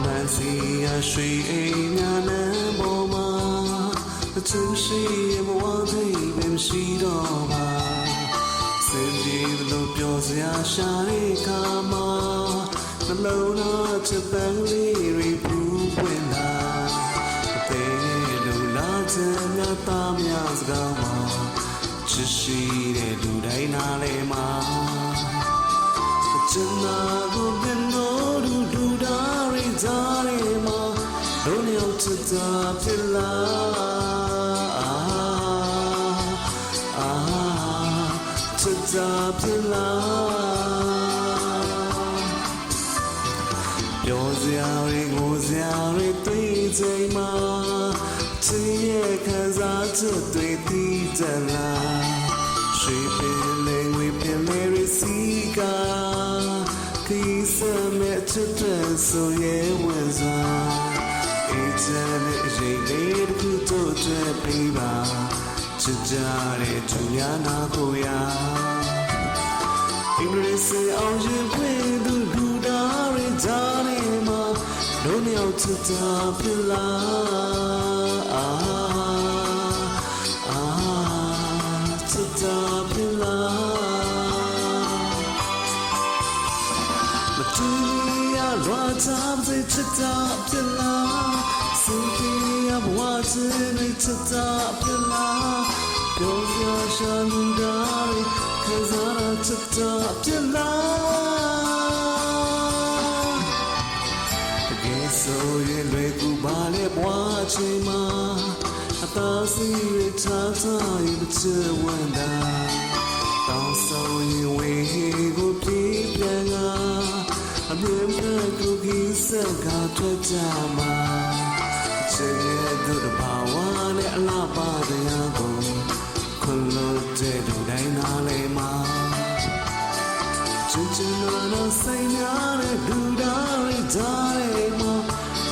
南溪啊水哎呀那么忙，总是也忙得没西道啊。 စင်ပြေလို့ပြောစရာရှာတဲ့ခါမှာနှလုံးသားချက်ပန်းလေးတွေပူပွင့်လာအသေးလူလာချင်များသားများစကားမှာချစ်ရှိတဲ့လူတိုင်းနားလဲမှာကျန်နာကိုပြန်လို့ဒူဒူဒါရီဇာရီမာတို့နေအောင်ချစ်တာဖြစ်လာ ဖြစ်လာပြောစရာတွေကိုစရာတွေတွေ့ချိန်မှာချစ်ရဲ့ခံစားချက်တွေတည်တလာရွှေပင်လေးဝေပင်လေးရစီကခီးစမဲ့ချစ်တဲ့ဆိုရဲ့ဝင်စွာအေးချမ်းတဲ့အရေးလေးတစ်ခုတို့တွေ့ပြီးပါချစ်ကြတဲ့သူများနာကိုရာ Toenail to Tapila. Ah, ah, to Tapila. the Ratab to Tapila. Sinking up to Shandari, ဆိုရင်လွယ်ကူပါလေဘဝချင်မှာအသာစီရချာစားရင်ချစ်ဝမ်းသာတောင်းဆိုရင်ဝေကိုပြေးပြန်ကအမြင်မဲ့ကိုကြီးစကားထွက်ကြမှာချစ်ရဲ့သူတစ်ပါဝါနဲ့အလားပါတရားကိုခွလို့တဲ့လူတိုင်းနားလေမှာချစ်ချင်လို့ဆိုင်ရတဲ့ဒူဒါရီဂျာရီမတို့